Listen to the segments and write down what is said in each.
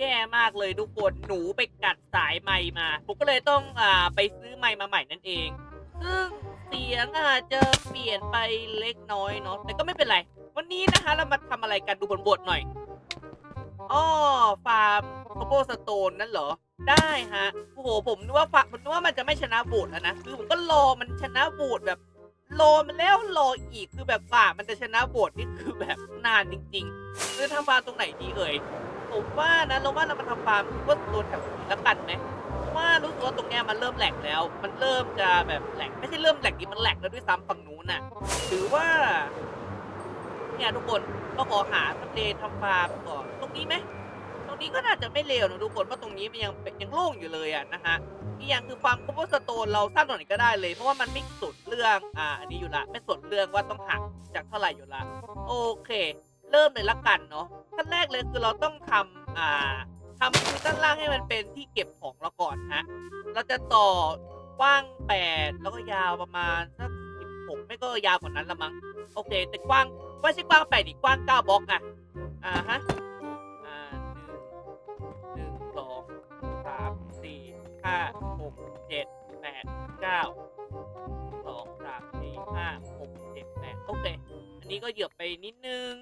แย่มากเลยทุกคนหนูไปกัดสายไม้มา ผมก็เลยต้องอ่าไปซื้อไม้มาใหม่นั่นเอง ซึ่งเสียงอาจจะเปลี่ยนไปเล็กน้อยเนาะแต่ก็ไม่เป็นไร วันนี้นะคะเรามาทำอะไรกันดูบนบทหน่อยอ้อฟาร์มโคโบสโตนนั่นเหรอ ได้ฮะโอ้โหผมนึกว่าฟาผมนึกว่ามันจะไม่ชนะโหวตแล้วนะคือผมก็รอมันชนะโหวตแบบรอมันแล้วรออีกคือแบบฝ่ามันจะชนะโหวตนี่คือแบบนานจริงๆคือทำฟาร์มตรงไหนดีเอ่ย ผมว่านะเราว่าเรามาทำฟาร์มโคโบสโตนแถวนี้แล้วกันไหมว่ารู้สึกว่าตรงเนี้ยมันเริ่มแหลกแล้ว มันเริ่มจะแบบแหลกไม่ใช่เริ่มแหลกดิมันแหลกแล้วด้วยซ้ำฝั่งนู้นน่ะถือว่า เนี่ยทุกคนก็ขอหาทำเลทำฟาร์มก่อนตรงนี้ไหมตรงนี้ก็น่าจะไม่เลวนะทุกคนเพราะตรงนี้มันยังเป็นยังโล่งอยู่เลยอะนะฮะอีกอย่างคือฟาร์มโคโบสโตนเราสร้างตรงไหนก็ได้เลย เพราะว่ามันไม่สนเรื่องอ่าอันนี้อยู่ละไม่สนเรื่องว่าต้องหักจากเท่าไหร่อยู่ละโอเค เริ่มเลยละกันเนาะขั้นแรกเลยคือเราต้องทำอ่าทำคือด้านล่างให้มันเป็นที่เก็บของเราก่อนฮะเราจะต่อกว้างแปดแล้วก็ยาวประมาณสักสิบหกไม่ก็ยาวกว่านั้นละมั้งโอเค แต่กว้างไม่ใช่กว้างแปดดิกว้างเก้าบล็อกอะอ่าฮะอ่าหนึ่งหนึ่งสองสามสี่ห้าหกเจ็ดแปดเก้าสองสามสี่ห้าหกเจ็ดแปดโอเค อันนี้ก็เหยียบไปนิดนึง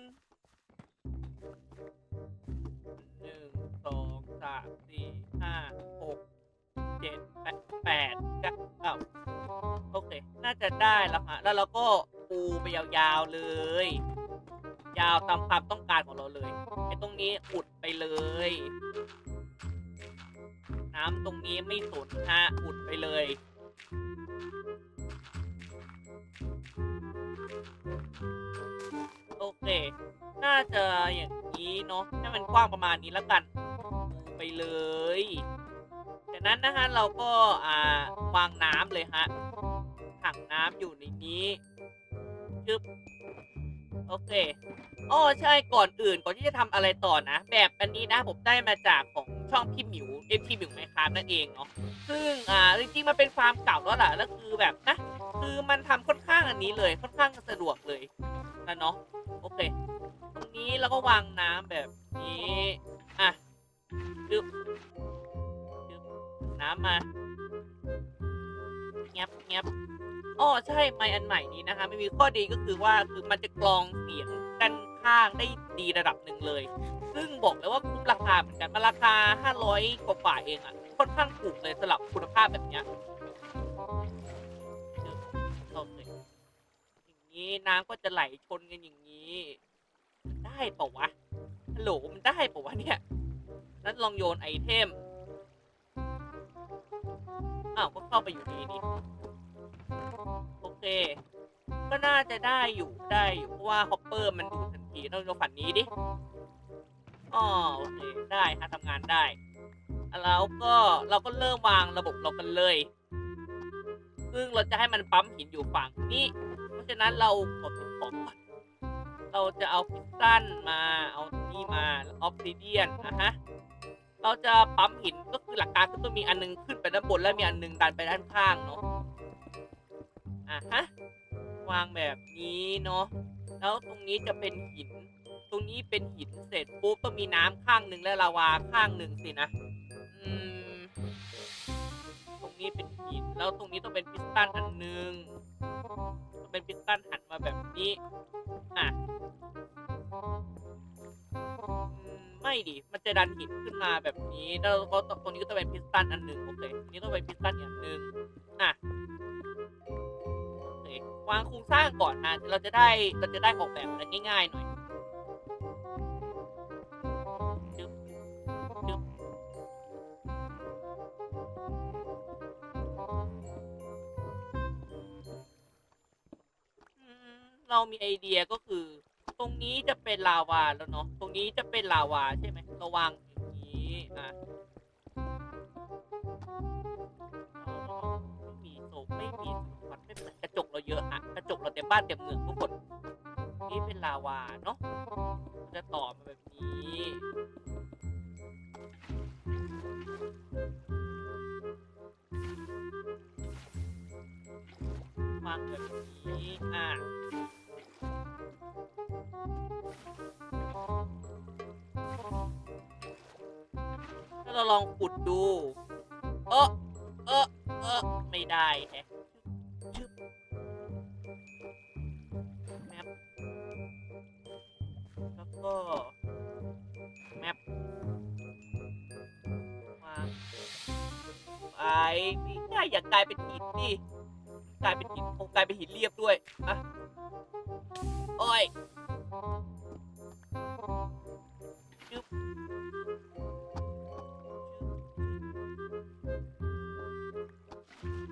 ามสี่ห้าหกเจ็ดแปดแปดเก้าโอเค น่าจะได้แล้วฮะ แล้วเราก็ปูไปยาวๆเลย ยาวตามความต้องการของเราเลยไอ้ตรงนี้อุดไปเลย น้ำตรงนี้ไม่สนฮะ อุดไปเลยโอเค น่าจะอย่างนี้เนาะ ให้มันกว้างประมาณนี้แล้วกัน ไปเลยจากนั้นนะฮะเราก็อ่าวางน้ำเลยฮะถังน้ำอยู่ในนี้ชึบโอเคอ้อใช่ก่อนอื่นก่อนที่จะทำอะไรต่อนะ แบบอันนี้นะผมได้มาจากของช่องพี่หมิวเอ็มทีหมิวไมคามนั่นเองเนาะซึ่งอ่าจริงๆมันเป็นฟาร์มเก่าแล้วล่ะแล้วคือแบบนะคือมันทำค่อนข้างอันนี้เลยค่อนข้างสะดวกเลยนะเนาะโอเค ตรงนี้เราก็วางน้ำแบบนี้ ดึบดึบน้ำมาเงียบเงียบอ๋อใช่ไมค์อันใหม่นี้นะคะ ไม่มีข้อดีก็คือว่าคือมันจะกรองเสียงด้านข้างได้ดีระดับหนึ่งเลย ซึ่งบอกเลยว่าคุ้มราคาเหมือนกันมันราคา 500กว่าบาทเองอะค่อนข้างถูกเลยสำหรับคุณภาพแบบเนี้ยอย่างนี้น้ำก็จะไหลชนกันอย่างนี้ ได้ปล่าวะฮัลโหลมันได้ปล่าวะเนี่ย นั้นลองโยนไอเทม อ้าวก็เข้าไปอยู่ดีนี่โอเค ก็น่าจะได้อยู่ได้อยู่เพราะว่าฮอปเปอร์มันดูดทันทีต้องโยกฝันนี้ดิอ๋อโอเคได้ฮะทำงานได้ แล้วก็เราก็เริ่มวางระบบเรากันเลย ซึ่งเราจะให้มันปั๊มหินอยู่ฝั่งนี้ เพราะฉะนั้นเราขอเก็บของก่อนเราจะเอาพิสตันมา เอานี่มาออฟซิเดียนนะฮะ เราจะปั๊มหินก็คือหลักการคือต้องมีอันนึงขึ้นไปด้านบนแล้วมีอันนึงดันไปด้านข้างเนาะอะฮะวางแบบนี้เนาะแล้วตรงนี้จะเป็นหิน ตรงนี้เป็นหินเสร็จปุ๊บต้องมีน้ำข้างหนึ่งและลาวาข้างหนึ่งสินะอืมตรงนี้เป็นหินแล้วตรงนี้ต้องเป็นพิสตันอันหนึ่งเป็นพิสตันหันมาแบบนี้อะ ไม่ดิ มันจะดันหินขึ้นมาแบบนี้แล้วก็ตรงนี้ก็จะเป็นพิสตันอันหนึ่งโอเคนี่ต้องเป็นพิสตันอีกอันหนึ่งอะโอเควางโครงสร้างก่อนนะเราจะได้เราจะได้ออกแบบอะไรง่ายๆหน่อยเรามีไอเดียก็คือ ตรงนี้จะเป็นลาวาแล้วเนาะ ตรงนี้จะเป็นลาวาใช่ไหมราวางอย่างนี้อะไม่มีโซไม่มีมันไม่เป็นกระจกเราเยอะอะกระจกเราเต็มบ้านเต็มเมืองทุกคน นี่เป็นลาวาเนาะ จะต่อมาแบบนี้วางแบบนี้อะ ดู เออเออเออไม่ได้แฮะแมปแล้วก็ แมปวางไปนี่ง่ายอย่ากลายเป็นหินดิกลายเป็นหินคงกลายเป็นหินเรียบด้วยอะโอ้ยชึบ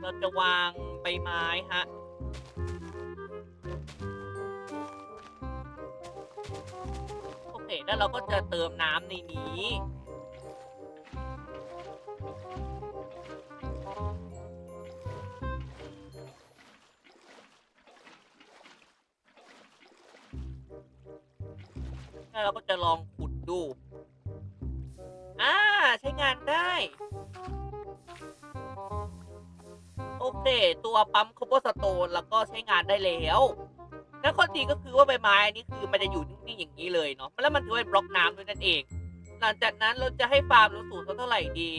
เราจะวางใบไม้ฮะ โอเค แล้วเราก็จะเติมน้ำในนี้ แล้วเราก็จะลองขุดดู อ่า ใช้งานได้ โอเค ตัวปั๊มคอ b บสโตนแล้วก็ใช้งานได้แล้วแล้วข้อดีก็คือว่าใบไม้อันนี้คือมันจะอยู่นิ่งๆอย่างนี้เลยเนาะแล้วมันถือว่าเป็นบล็อกน้ำด้วยนั่นเอง หลังจากนั้นเราจะให้ฟาร์มเราสูงเท่าไหร่ดี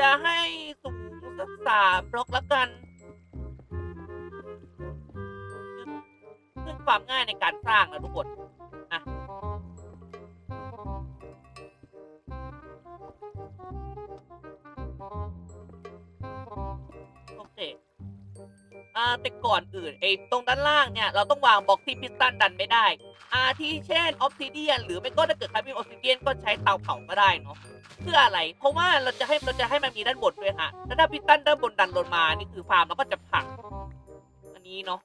จะให้สูงสักสามบล็อกละกันซึ่งความง่ายในการสร้างนะทุกคน อ่าแต่ก่อนอื่นไอ้ตรงด้านล่างเนี่ยเราต้องวางบล็อกที่พิสตันดันไม่ได้อ่าที่เช่นออฟซิเดียนหรือไม่ก็ถ้าเกิดใครมีออฟซิเดียนก็ใช้เตาเผาก็ได้เนาะเพื่ออะไร เพราะว่าเราจะให้เราจะให้มันมีด้านบนด้วยฮะแล้วถ้าพิสตันด้านบนดันลงมานี่คือฟาร์มเราก็จะพังอันนี้เนาะ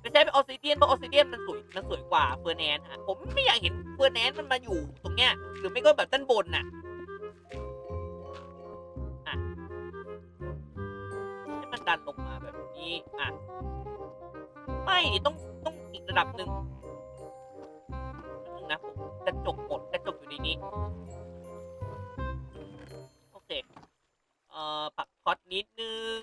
ไม่ใช่เป็นออฟซิเดียนเพราะออฟซิเดียนมันสวยมันสวยกว่าเฟอร์แนนฮะผมไม่อยากเห็นเฟอร์แนนมันมาอยู่ตรงเนี้ยหรือไม่ก็แบบด้านบนน่ะ ดันลงมาแบบนี้อะไม่ต้องต้องอีกระดับหนึ่งนึงนะผมกระจกหมดกระจกอยู่ในนี้ โอเค เอ่อปักพอดนิดนึง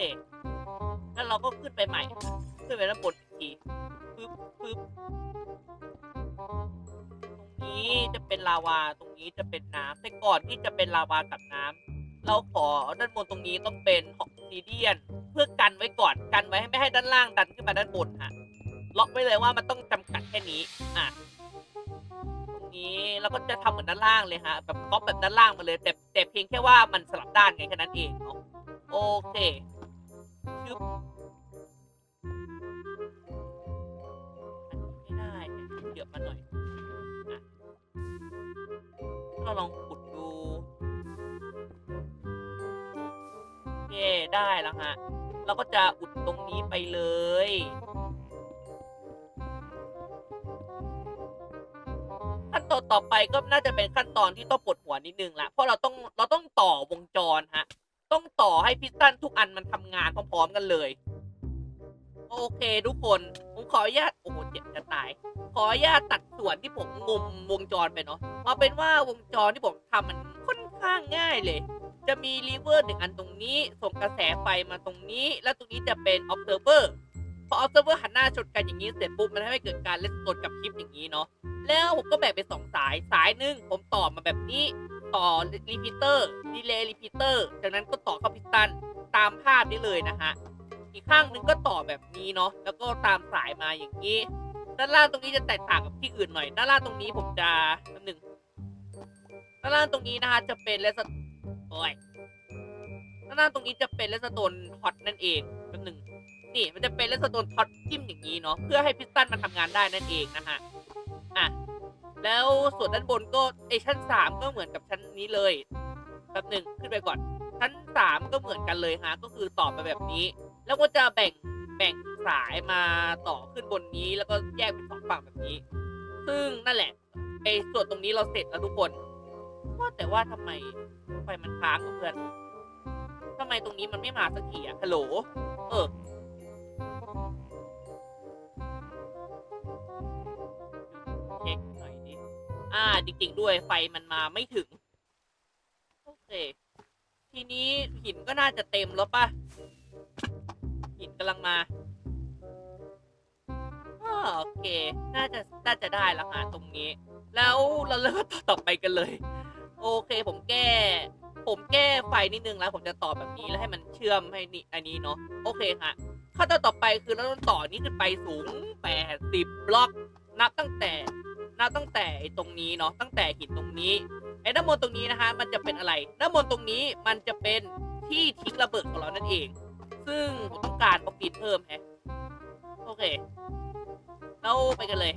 โอเคแล้วเราก็ขึ้นไปใหม่ ขึ้นไปด้านบนอีกทีปึ๊บปึ๊บตรงนี้จะเป็นลาวา ตรงนี้จะเป็นน้ำแต่ก่อนที่จะเป็นลาวากับน้ำเราขอด้านบนตรงนี้ต้องเป็นออกซิเดียน เพื่อกันไว้ก่อน กันไว้ให้ไม่ให้ด้านล่างดันขึ้นมาด้านบนฮะ ล็อกไว้เลยว่ามันต้องจำกัดแค่นี้ อะตรงนี้เราก็จะทำเหมือนด้านล่างเลยฮะแบบก๊อปแบบด้านล่างมาเลย แต่แต่เพียงแค่ว่ามันสลับด้านไงแค่นั้นเองเนาะโอเค ไม่ได้เดี๋ยวมาหน่อยอะเราลองขุดดูโอเคได้แล้วฮะ เราก็จะอุดตรงนี้ไปเลยขั้นตอนต่อไปก็น่าจะเป็นขั้นตอนที่ต้องปวดหัวนิดนึงละเพราะเราต้องเราต้องต่อวงจรฮะ ต้องต่อให้พิสตันทุกอันมันทำงานพร้อมๆกันเลย โอเคทุกคนผมขออนุญาตโอ้โหเจ็บจะตาย ขออนุญาตตัดส่วนที่ผมงมวงจรไปเนาะเอาเป็นว่าวงจรที่ผมทำมันค่อนข้างง่ายเลย จะมีรีเวอร์หนึ่งอันตรงนี้ ส่งกระแสไฟมาตรงนี้ แล้วตรงนี้จะเป็น observer พอ observer หันหน้าชนกันอย่างนี้เสร็จปุ๊บมันทำให้เกิดการเลสโตนกับคลิปอย่างนี้เนาะแล้วผมก็แบ่งเป็นสองสายสายหนึ่งผมต่อมาแบบนี้ ต่อรีพิเตอร์ดีเลย์รีพิเตอร์จากนั้นก็ต่อเข้าพิสตันตามภาพนี้เลยนะฮะอีกข้างหนึงก็ต่อแบบนี้เนาะแล้วก็ตามสายมาอย่างนี้ ด้านล่างตรงนี้จะแตกต่างกับที่อื่นหน่อย ด้านล่างตรงนี้ผมจะแป๊บหนึ่งด้านล่างตรงนี้นะคะจะเป็นเลสโอ้ยด้านล่างตรงนี้จะเป็นเลสโตนท็อตนั่นเองแป๊บหนึ่งนี่มันจะเป็นเลสโตนท็อตจิ้มอย่างนี้เนาะเพื่อให้พิสตันมันทำงานได้นั่นเองนะฮะ แล้วส่วนด้านบนก็ไอชั้นสามก็เหมือนกับชั้นนี้เลยแป๊บหนึ่งขึ้นไปก่อน ชั้นสามก็เหมือนกันเลยฮะก็คือต่อไปแบบนี้ แล้วก็จะแบ่งแบ่งสายมาต่อขึ้นบนนี้ แล้วก็แยกเป็นสองฝั่งแบบนี้ ซึ่งนั่นแหละไอส่วนตรงนี้เราเสร็จแล้วทุกคนว่าแต่ว่าทำไมไฟมันค้างกับเพื่อนทำไมตรงนี้มันไม่มาสักทีอะฮัลโหล เออาจริง ๆ ด้วยไฟมันมาไม่ถึง โอเค ทีนี้หินก็น่าจะเต็มแล้วป่ะหินกำลังมาโอเค น่าจะ น่าจะได้ล้วฮะตรงนี้ แล้วเราเริ่มต่อต่อไปกันเลย โอเคผมแก้ ผมแก้ไฟนิดนึงแล้ว ผมจะต่อแบบนี้แล้วให้มันเชื่อมให้นี่ อันนี้เนาะ โอเคฮะขั้นตอนต่อไปคือเราต้องต่อนี้ขึ้นไปสูง 80 บล็อก นับตั้งแต่ นับตั้งแต่ตรงนี้เนาะตั้งแต่หินตรงนี้ไอ้ด้านบนตรงนี้นะฮะมันจะเป็นอะไรด้านบนตรงนี้มันจะเป็นที่ทิ้งระเบิดของเรานั่นเอง ซึ่งผมต้องการบล็อกดินเพิ่มแฮะโอเค เราไปกันเลย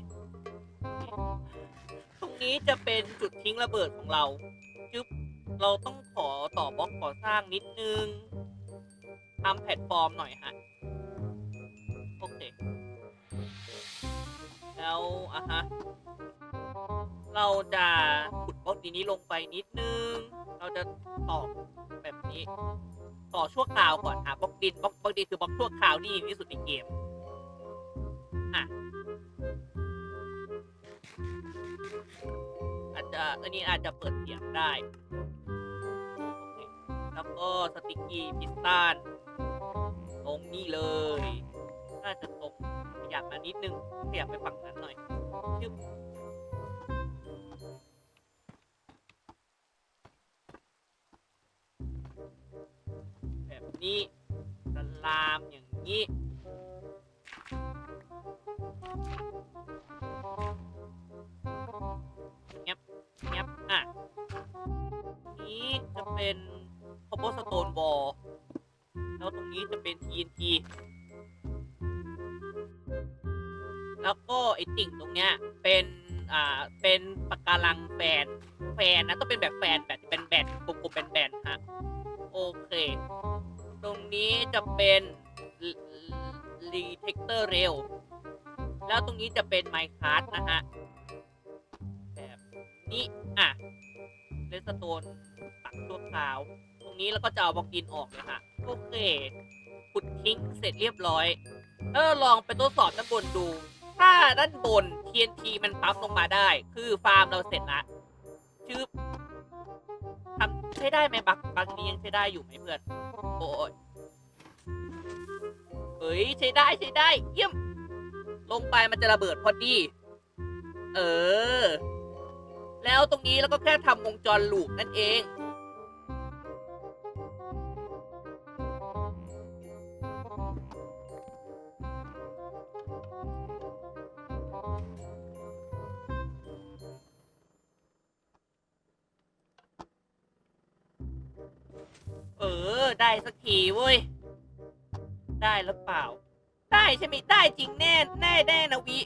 ตรงนี้จะเป็นจุดทิ้งระเบิดของเราจึ๊บเราต้องขอต่อบล็อกก่อสร้างนิดนึงทำแพลตฟอร์มหน่อยฮะโอเคแล้วอะฮะ เราจะขุดบล็อกดีนี้ลงไปนิดนึง เราจะต่อแบบนี้ ต่อชั่วคราวก่อนหาบล็อกดินบล็อกบล็อกดินคือบล็อกชั่วคราวที่ดีที่สุดในเกมอะอาจจะอันนี้อาจจะเปิดเสียงได้ แล้วก็สติกกี้พิสตันตรงนี้เลย น่าจะตรงขยับมานิดนึงขยับไปฝั่งนั้นหน่อยชึบ นี้สลามอย่างนี้ เงียบเงียบอะ นี้จะเป็นคอ b บ e สโตนวอลแล้วตรงนี้จะเป็น TNT แล้วก็ไอติ่งตรงเนี้ยเป็นอ่าเป็นปะการังแฟนแฟนนะต้องเป็นแบบแฟนแบบเป็นแบนกลมๆเป็นแบนฮะโอเค นี้จะเป็นรีเทคเตอร์เรลแล้วตรงนี้จะเป็นไมค์คาร์ดนะฮะ แบบนี้อะเลสโตนตักตัวขาว ตรงนี้แล้วก็จะเอาบล็อกดินออกเลยฮะโอเคขุดทิ้งเสร็จเรียบร้อยแล้วเราลองไปทดสอบด้านบนดู ถ้าด้านบน TNT มันปั๊มลงมาได้ คือฟาร์มเราเสร็จละชื่อทำใช้ได้ไหมบักบักนี้ยังใช้ได้อยู่ไหมเพื่อน โอ้ย เฮ้ยใช้ได้ใช้ได้ เยี่ยม ลงไปมันจะระเบิดพอดี เออ แล้วตรงนี้แล้วก็แค่ทำวงจรลูปนั่นเองเออ ได้สักทีเว้ย ได้หรือเปล่า ได้ใช่ไหมได้จริงแน่แน่แน่นะวิ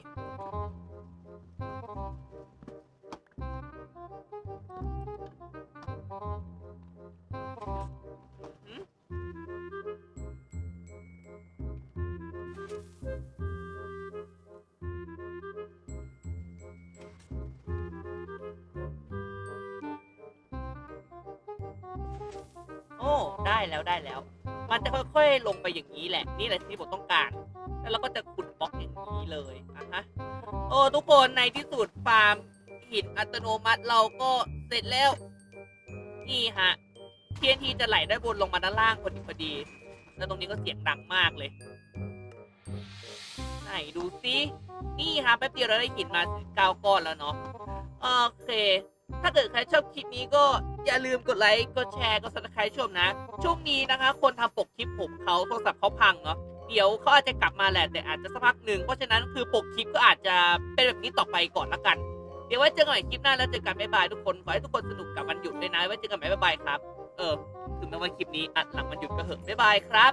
โอ้ ได้แล้วได้แล้ว มันจะค่อย ๆ ลงไปอย่างนี้แหละ นี่แหละที่ผมต้องการ แล้วเราก็จะขุดบล็อกอย่างนี้เลยอะฮะโอ้ทุกคนในที่สุดฟาร์มหินอัตโนมัติเราก็เสร็จแล้ว นี่ฮะ TNT จะไหลได้บนลงมาด้านล่างพอดีพอดี แล้วตรงนี้ก็เสียงดังมากเลย ไหนดูซินี่ฮะแป๊บเดียวเราได้หินมาถึงเก้าก้อนแล้วเนาะ โอเค ถ้าเกิดใครชอบคลิปนี้ก็ อย่าลืมกดไลค์ กดแชร์ กดซับสไครต์ชมนะ ช่วงนี้นะคะ คนทำปกคลิปผมเขาโทรศัพท์เขาพังเนาะ เดี๋ยวเขาอาจจะกลับมาแหละ แต่อาจจะสักพักหนึ่ง เพราะฉะนั้นคือปกคลิปก็อาจจะเป็นแบบนี้ต่อไปก่อนละกัน เดี๋ยวไว้เจอกันใหม่คลิปหน้าแล้วเจอกันบ๊ายบายทุกคน ขอให้ทุกคนสนุกกับวันหยุดด้วยนะ ไว้เจอกันใหม่บ๊ายบายครับ เออ ถึงแม้ว่าคลิปนี้อัดหลังวันหยุดก็เหอะบ๊ายบายครับ